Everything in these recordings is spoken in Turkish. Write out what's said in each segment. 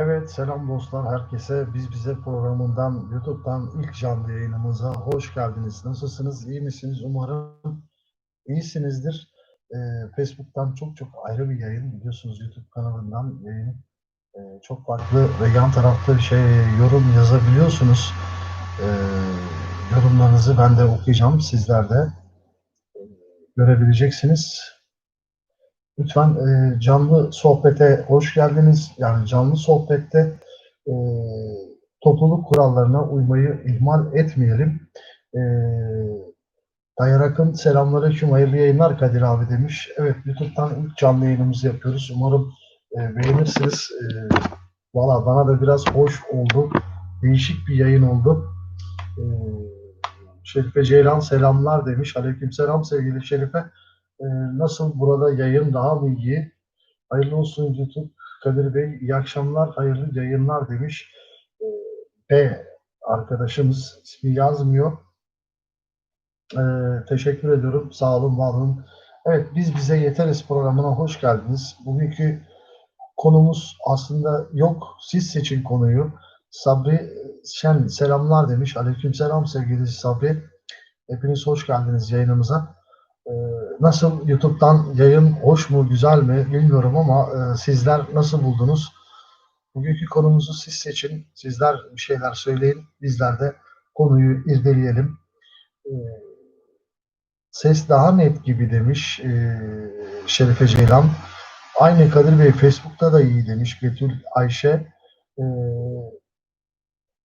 Evet, selam dostlar herkese. Biz bize programından, YouTube'dan ilk canlı yayınımıza hoş geldiniz. Nasılsınız, iyi misiniz? Umarım iyisinizdir. Ee, Facebook'tan çok çok ayrı bir yayın. Biliyorsunuz YouTube kanalından yayın. Ee, çok farklı ve yan tarafta bir şey yorum yazabiliyorsunuz. Ee, yorumlarınızı ben de okuyacağım. Sizler de e, görebileceksiniz. Lütfen e, canlı sohbete hoş geldiniz. Yani canlı sohbette e, topluluk kurallarına uymayı ihmal etmeyelim. E, Dayarak'ın selamünaleyküm, hayırlı yayınlar Kadir abi demiş. Evet, YouTube'dan ilk canlı yayınımızı yapıyoruz. Umarım e, beğenirsiniz. E, Valla bana da biraz hoş oldu. Değişik bir yayın oldu. E, Şerife Ceylan selamlar demiş. Aleyküm selam sevgili Şerife. Ee, nasıl burada yayın daha mı iyi? Hayırlı olsun YouTube. Kadir Bey iyi akşamlar, hayırlı yayınlar demiş. Ee, B arkadaşımız ismi yazmıyor. Ee, teşekkür ediyorum. Sağ olun, var olun. Evet, biz bize yeteriz programına hoş geldiniz. Bugünkü konumuz aslında yok. Siz seçin konuyu. Sabri Şen selamlar demiş. Aleyküm selam sevgili Sabri. Hepiniz hoş geldiniz yayınımıza. Ee, nasıl YouTube'dan yayın hoş mu, güzel mi bilmiyorum ama e, sizler nasıl buldunuz? Bugünkü konumuzu siz seçin. Sizler bir şeyler söyleyin. Bizler de konuyu irdeleyelim. Ee, ses daha net gibi demiş e, Şerife Ceylan. Aynı Kadir Bey Facebook'ta da iyi demiş Betül Ayşe. Ee,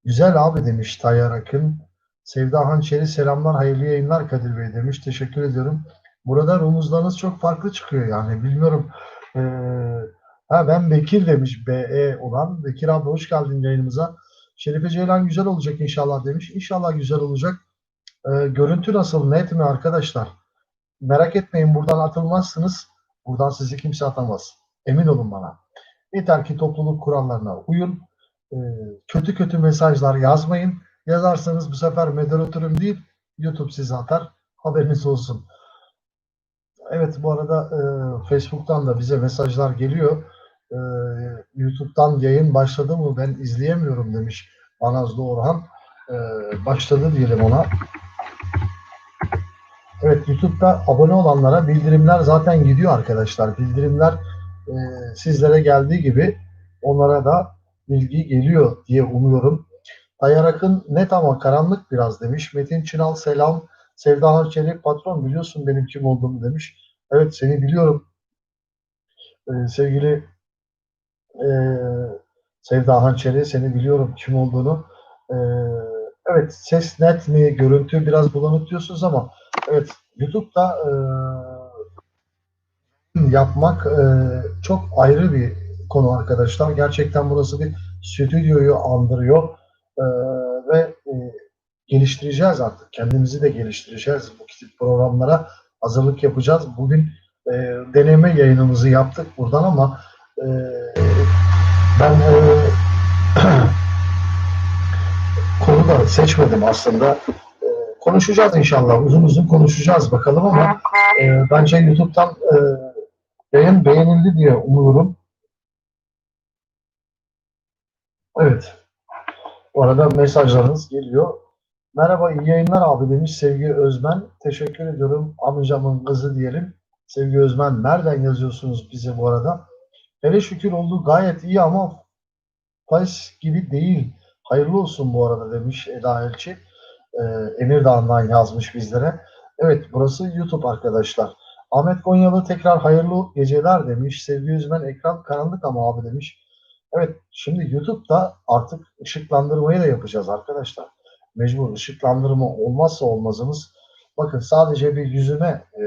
güzel abi demiş Tayyar Akın. Sevda Hançeri selamlar, hayırlı yayınlar Kadir Bey demiş. Teşekkür ediyorum. Burada rumuzlarınız çok farklı çıkıyor yani. Bilmiyorum. Ee, ha ben Bekir demiş BE olan. Bekir abi hoş geldin yayınımıza. Şerife Ceylan güzel olacak inşallah demiş. İnşallah güzel olacak. Ee, görüntü nasıl? Net mi arkadaşlar? Merak etmeyin buradan atılmazsınız. Buradan sizi kimse atamaz. Emin olun bana. Yeter ki topluluk kurallarına uyun. Ee, kötü kötü mesajlar yazmayın. Yazarsanız bu sefer moderatörüm değil YouTube size atar. Haberiniz olsun. Evet bu arada e, Facebook'tan da bize mesajlar geliyor. E, YouTube'dan yayın başladı mı ben izleyemiyorum demiş Banazlı Orhan. E, başladı diyelim ona. Evet YouTube'da abone olanlara bildirimler zaten gidiyor arkadaşlar. Bildirimler e, sizlere geldiği gibi onlara da bilgi geliyor diye umuyorum. Tayyar Akın net ama karanlık biraz demiş. Metin Çınal selam. Sevda Hançeri patron biliyorsun benim kim olduğumu demiş. Evet seni biliyorum. Ee, sevgili e, Sevda Hançeri seni biliyorum kim olduğunu. Ee, evet ses net mi? Görüntü biraz bulanık diyorsunuz ama evet YouTube'da e, yapmak e, çok ayrı bir konu arkadaşlar. Gerçekten burası bir stüdyoyu andırıyor. Ee, ve e, geliştireceğiz artık. Kendimizi de geliştireceğiz. Bu tip programlara hazırlık yapacağız. Bugün e, deneme yayınımızı yaptık buradan ama e, ben e, konu da seçmedim aslında. E, konuşacağız inşallah. Uzun uzun konuşacağız bakalım ama e, bence YouTube'dan e, yayın beğenildi diye umuyorum. Evet. Arada mesajlarınız geliyor. Merhaba iyi yayınlar abi demiş Sevgi Özmen. Teşekkür ediyorum amcamın kızı diyelim. Sevgi Özmen nereden yazıyorsunuz bize bu arada? Hele şükür oldu gayet iyi ama Paris gibi değil. Hayırlı olsun bu arada demiş Eda Elçi. Ee, Emirdağ'dan yazmış bizlere. Evet burası YouTube arkadaşlar. Ahmet Konyalı tekrar hayırlı geceler demiş. Sevgi Özmen ekran karanlık ama abi demiş. Evet, şimdi YouTube'da artık ışıklandırmayı da yapacağız arkadaşlar. Mecbur ışıklandırma olmazsa olmazımız. Bakın sadece bir yüzüme e,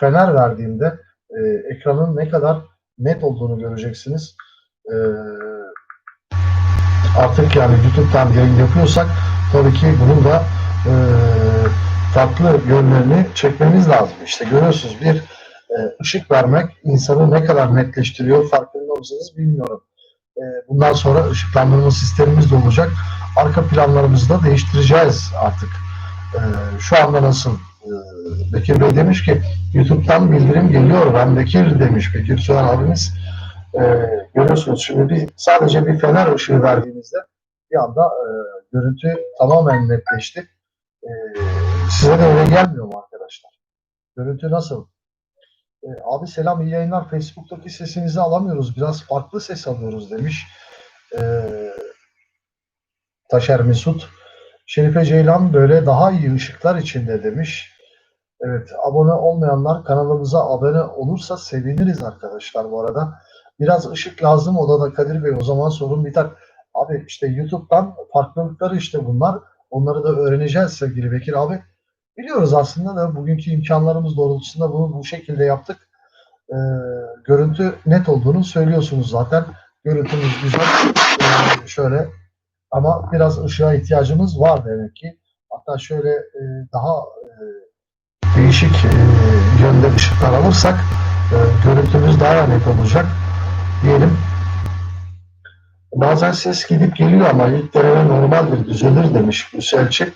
fener verdiğimde e, ekranın ne kadar net olduğunu göreceksiniz. E, artık yani YouTube'dan yayın yapıyorsak tabii ki bunun da e, farklı yönlerini çekmemiz lazım. İşte görüyorsunuz bir e, ışık vermek insanı ne kadar netleştiriyor farkında mısınız bilmiyorum. Bundan sonra ışıklandırma sistemimiz de olacak. Arka planlarımızı da değiştireceğiz artık. Şu anda nasıl? Bekir Bey demiş ki YouTube'dan bildirim geliyor. Ben Bekir demiş. Bekir Suhan abimiz. görüyorsunuz şimdi bir sadece bir fener ışığı verdiğinizde bir anda e, görüntü tamamen netleşti. Size de öyle gelmiyor mu arkadaşlar? Görüntü nasıl? E, abi selam iyi yayınlar. Facebook'taki sesinizi alamıyoruz. Biraz farklı ses alıyoruz demiş. E, Taşer Mesut. Şerife Ceylan böyle daha iyi ışıklar içinde demiş. Evet abone olmayanlar kanalımıza abone olursa seviniriz arkadaşlar bu arada. Biraz ışık lazım odada Kadir Bey o zaman sorun biter. Abi işte YouTube'dan farklılıkları işte bunlar. Onları da öğreneceğiz sevgili Bekir abi. Biliyoruz aslında da bugünkü imkanlarımız doğrultusunda bunu bu şekilde yaptık. Ee, görüntü net olduğunu söylüyorsunuz zaten. Görüntümüz güzel. Ee, şöyle ama biraz ışığa ihtiyacımız var demek ki. Hatta şöyle e, daha e, değişik e, yönde ışıklar alırsak e, görüntümüz daha net olacak diyelim. Bazen ses gidip geliyor ama ilk deneme normaldir, düzelir demiş Elçi.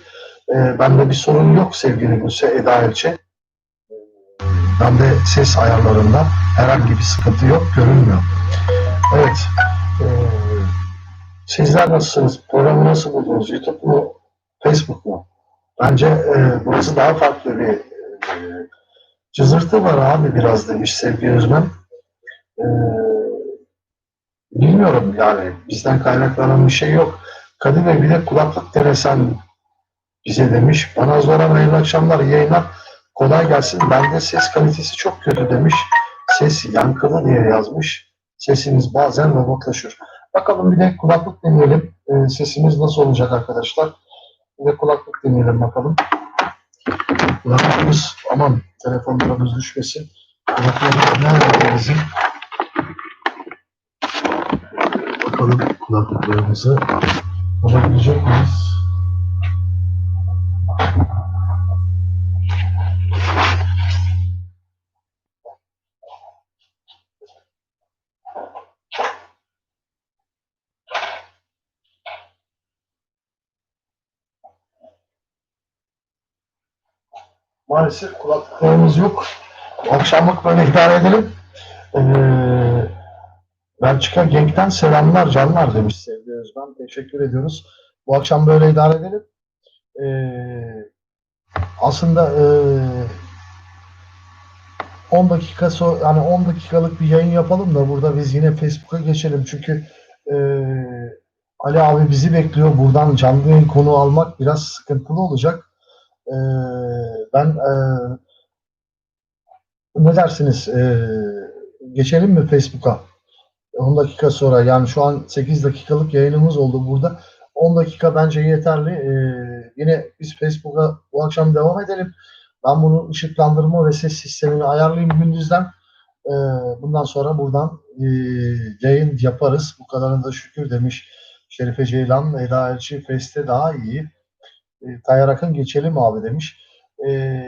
E, bende bir sorun yok sevgili Gülse Eda Elçi. E, bende ses ayarlarında herhangi bir sıkıntı yok, görünmüyor. Evet. E, sizler nasılsınız? Programı nasıl buldunuz? YouTube mu? Facebook mu? Bence e, burası daha farklı bir e, cızırtı var abi biraz demiş Sevgi Özmen. E, bilmiyorum yani bizden kaynaklanan bir şey yok. Kadir Bey bir de kulaklık denesen bize demiş. Bana zor hayırlı akşamlar yayınlar. Kolay gelsin. Bende ses kalitesi çok kötü demiş. Ses yankılı diye yazmış. Sesiniz bazen robotlaşır. Bakalım bir de kulaklık deneyelim. E, sesimiz nasıl olacak arkadaşlar? Bir de kulaklık deneyelim bakalım. Kulaklığımız aman telefonlarımız düşmesin. Kulaklık nerede bizim? Bakalım kulaklıklarımızı bulabilecek miyiz? Maalesef kulaklıklarımız yok. Akşamlık böyle idare edelim. Ee, Belçika Genk'ten selamlar canlar demiş Sevgi Özben. Teşekkür ediyoruz. Bu akşam böyle idare edelim. Ee, aslında ee, 10 dakika so yani 10 dakikalık bir yayın yapalım da burada biz yine Facebook'a geçelim. Çünkü ee, Ali abi bizi bekliyor. Buradan canlı yayın konu almak biraz sıkıntılı olacak. Ee, ben ee, ne dersiniz? Ee, geçelim mi Facebook'a? 10 dakika sonra yani şu an 8 dakikalık yayınımız oldu burada. 10 dakika bence yeterli. Ee, yine biz Facebook'a bu akşam devam edelim. Ben bunu ışıklandırma ve ses sistemini ayarlayayım gündüzden. Ee, bundan sonra buradan e, yayın yaparız. Bu kadarına da şükür demiş Şerife Ceylan. Eda Elçi Feste daha iyi. E, Tayyar Akın geçelim abi demiş. E,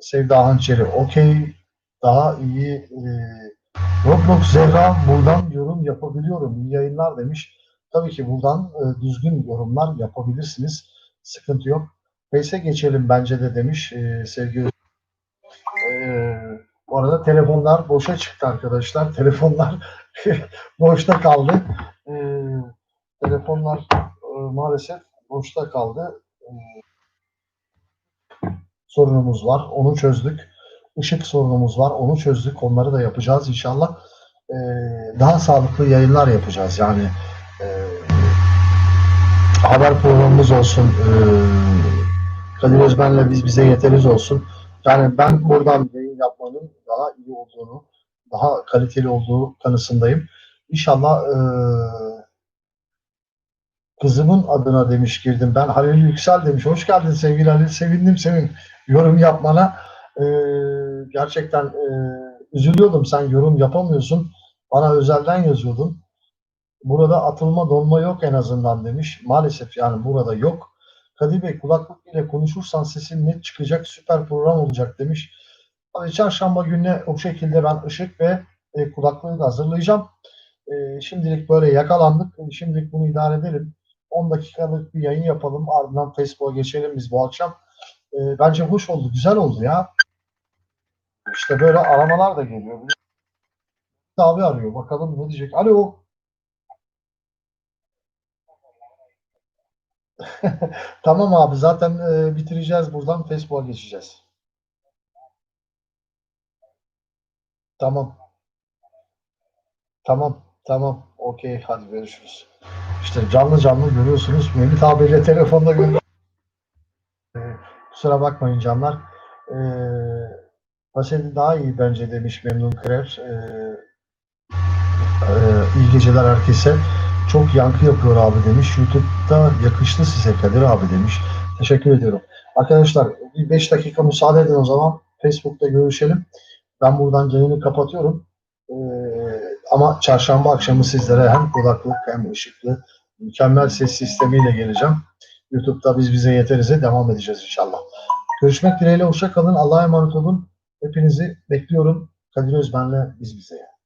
Sevda Hançeri okey daha iyi. E, Roblox Zerra buradan yorum yapabiliyorum. İyi yayınlar demiş. Tabii ki buradan e, düzgün yorumlar yapabilirsiniz. Sıkıntı yok. Face'e geçelim bence de demiş e, sevgili. E, bu arada telefonlar boşa çıktı arkadaşlar. Telefonlar boşta kaldı. E, telefonlar e, maalesef boşta kaldı. E, sorunumuz var. Onu çözdük. Işık sorunumuz var. Onu çözdük. Onları da yapacağız inşallah. E, daha sağlıklı yayınlar yapacağız. Yani haber programımız olsun. E, Kadir Özben'le biz bize yeteriz olsun. Yani ben buradan yayın yapmanın daha iyi olduğunu, daha kaliteli olduğu kanısındayım. İnşallah e, kızımın adına demiş girdim. Ben Halil Yüksel demiş. Hoş geldin sevgili Halil. Sevindim senin yorum yapmana. E, gerçekten e, üzülüyordum. Sen yorum yapamıyorsun. Bana özelden yazıyordun. Burada atılma donma yok en azından demiş. Maalesef yani burada yok. Kadir Bey kulaklık ile konuşursan sesin net çıkacak süper program olacak demiş. Tabii çarşamba gününe o şekilde ben ışık ve e, kulaklığı da hazırlayacağım. E, şimdilik böyle yakalandık. Şimdilik bunu idare edelim. 10 dakikalık bir yayın yapalım. Ardından Facebook'a geçelim biz bu akşam. E, bence hoş oldu, güzel oldu ya. İşte böyle aramalar da geliyor. abi arıyor. Bakalım ne diyecek. Alo. Tamam abi zaten e, bitireceğiz buradan Facebook'a geçeceğiz. Tamam. Tamam. Tamam. Okey. Hadi görüşürüz. İşte canlı canlı görüyorsunuz. Mehmet abiyle telefonda görüyoruz. Ee, kusura bakmayın canlar. Ee, daha iyi bence demiş Memnun Kırer. Ee, e, iyi geceler herkese. Çok yankı yapıyor abi demiş. YouTube'da yakıştı size Kadir abi demiş. Teşekkür ediyorum. Arkadaşlar bir 5 dakika müsaade edin o zaman. Facebook'ta görüşelim. Ben buradan yayını kapatıyorum. Ee, ama çarşamba akşamı sizlere hem kulaklık hem ışıklı mükemmel ses sistemiyle geleceğim. YouTube'da biz bize yeterize devam edeceğiz inşallah. Görüşmek dileğiyle hoşça kalın. Allah'a emanet olun. Hepinizi bekliyorum. Kadir Özben'le biz bize.